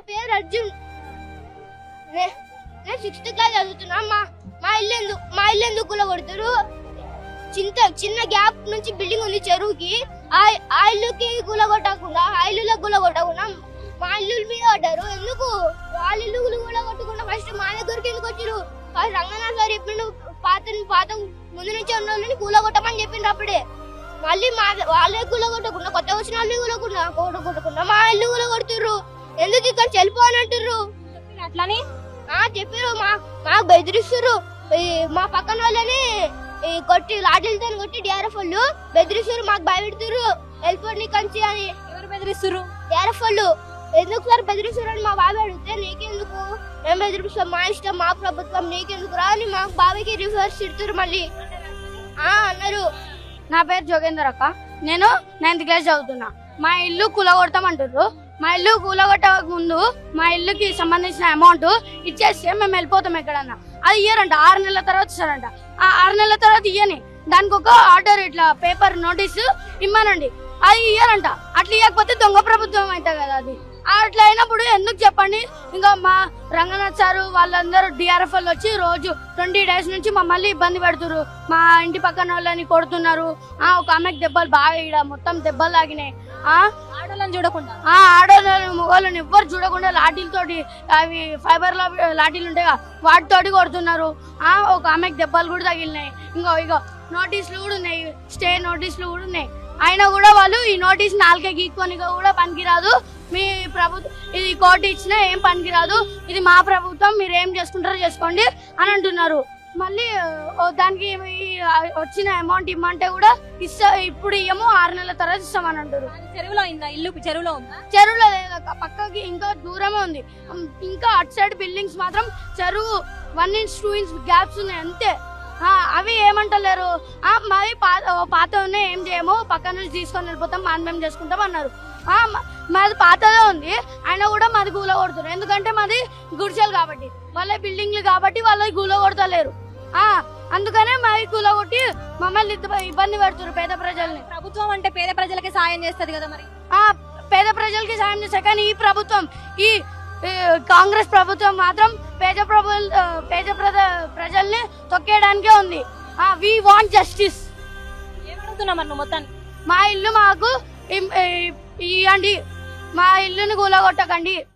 పేరు అర్జున్. నే- నేను సిక్స్త్ క్లాస్ చదువుతున్నా. మా మా ఇల్లు ఎందుకు మా ఇల్లు ఎందుకు కూలగొడతారు? చింత చిన్న గ్యాప్ నుంచి బిల్డింగ్ ఉంది చెరువుకి. ఆ ఆ ఇల్లుకి కూలగొట్టకుండా ఆ ఇల్లులో కూలగొట్టకుండా మా ఇల్లు మీద పడ్డారు. ఎందుకు? వాళ్ళ ఇల్లు కూలగొట్టకుండా ఫస్ట్ మా దగ్గరికి ఎందుకు వచ్చారు ఫస్ట్ రంగనాథ్ సార్ చెప్పిండు పాత పాత ముందు నుంచి ఉన్న వాళ్ళని కూలగొట్టమని చెప్పిండు అప్పుడే. మళ్ళీ మా వాళ్ళే కూలగొట్టకుండా కొత్త వచ్చిన వాళ్ళు కూలగొట్టకుండా కూలగొట్టకుండా మా ఇల్లు కూలగొడుతుర్రు. ఎందుకు ఇక్కడ చెల్లిపో అని అంటుర్రు? చెప్పిర్రు అట్లని? ఆ చెప్పారు మా మాకు బెదిరిస్తుర్రు. ఈ మా పక్కన వాళ్ళని కొట్టి లాఠీలతో కొట్టి డిఆర్ఎఫ్ వాళ్ళు బెదిరిస్తుర్రు. మాకు భయపెడుతుర్రు. వెళ్ళిపోండి కంచి అని. ఎవరు బెదిరిస్తుర్రు? డిఆర్ఎఫ్ వాళ్ళు ఎందుకు సార్ బెదిరిస్తుర్రు అని మా బాబాయ్ అడిగితే నీకెందుకు? మేము బెదిరిస్తాం మా ఇష్టం మా ప్రభుత్వం నీకెందుకు రా అని మా బాబాయ్కి రివర్స్ తిడుతుర్రు మళ్ళీ. ఆ అన్నారు. నా పేరు జోగేందర్ అక్క. నేను నైన్త్ క్లాస్ చదువుతున్నా. మా ఇల్లు కూలగొడతామంటారు మా ఇల్లు కూలగొట్టక ముందు మా ఇల్లుకి సంబంధించిన అమౌంట్ ఇచ్చేస్తే మేము వెళ్ళిపోతాం ఎక్కడన్నా. అది ఇయ్యరంట. ఆరు నెలల తర్వాత ఇస్తారంట. ఆ ఆరు నెలల తర్వాత ఇయ్యని. దానికి ఒక ఆర్డర్ ఇట్లా పేపర్ నోటీస్ ఇమ్మనండి. అది ఇయ్యరంట. అట్లా ఇవ్వకపోతే దొంగ ప్రభుత్వం అవుతుంది కదా అది. అట్లా అయినప్పుడు ఎందుకు చెప్పండి? ఇంకా మా రంగనాథ్ సారు వాళ్ళందరూ డిఆర్ఎఫ్ వాళ్ళు వచ్చి రోజు ట్వంటీ డేస్ నుంచి మమ్మల్ని ఇబ్బంది పెడుతున్నారు మా ఇంటి పక్కన వాళ్ళని కొడుతున్నారు. ఆ ఒక ఆమెకి దెబ్బలు బాగా ఈడ మొత్తం దెబ్బలు తాగినాయి. ఆ? ఆడోళ్ళని చూడకుండా. ఆ ఆడవాళ్ళని మగవాళ్ళని ఎవ్వరు చూడకుండా లాఠీలతోటి అవి ఫైబర్ లాఠీలు ఉంటాయి వాటితోటి కొడుతున్నారు. ఆ ఒక ఆమెకి దెబ్బలు కూడా తగిలినాయి. ఇంకో ఇగో నోటీసులు కూడా ఉన్నాయి. స్టే నోటీసులు కూడా ఉన్నాయి. అయినా కూడా వాళ్ళు ఈ నోటీస్ నాలుగే గీక్కొని కూడా పనికిరాదు. మీ ప్రభుత్వం ఇది కోర్టు ఇచ్చినా ఏం పనికిరాదు. ఇది మా ప్రభుత్వం మీరు ఏం చేసుకుంటారో చేసుకోండి అని అంటున్నారు. మళ్ళీ దానికి వచ్చిన అమౌంట్ ఇమ్మంటే కూడా ఇస్తా ఇప్పుడు ఇయ్యము ఆరు నెలల తర్వాత ఇస్తామని అంటారు చెరువులో ఉందా ఇల్లు చెరువులో ఉందా? చెరువులో పక్కకి ఇంకా దూరమే ఉంది. ఇంకా అటు సైడ్ బిల్డింగ్స్ మాత్రం చెరువు one inch two inch gaps ఉన్నాయి. అంతే. అవి ఏమంటలేరు. ఆ, మరి పాత పాత ఉన్నాయి ఏం చేయము? పక్క నుంచి తీసుకొని వెళ్ళిపోతాం మనం మేము చేసుకుంటాం అన్నారు. మాది పాతదే ఉంది. అయినా కూడా మాది గూల కొడుతున్నారు ఎందుకంటే మాది గుడిసెలు కాబట్టి. వాళ్ళ బిల్డింగ్లు కాబట్టి వాళ్ళకి గూల కొడతలేరు. ఆ అందుకనే గూల కొట్టి మమ్మల్ని ఇబ్బంది పెడుతున్నారు పేద ప్రజల్ని. ప్రభుత్వం అంటే పేద ప్రజలకే సాయం చేస్తది కదా మరి? ఆ పేద ప్రజలకి సాయం చేసే కానీ ఈ ప్రభుత్వం ఈ కాంగ్రెస్ ప్రభుత్వం మాత్రం పేద ప్రభు పేద ప్రజ- ప్రజల్ని తొక్కేయడానికే ఉంది. వి వాంట్ జస్టిస్ మా ఇల్లు మాకు ఇం- ఈ- ఇయ్యండి మా ఇల్లుని కూలగొట్టకండి.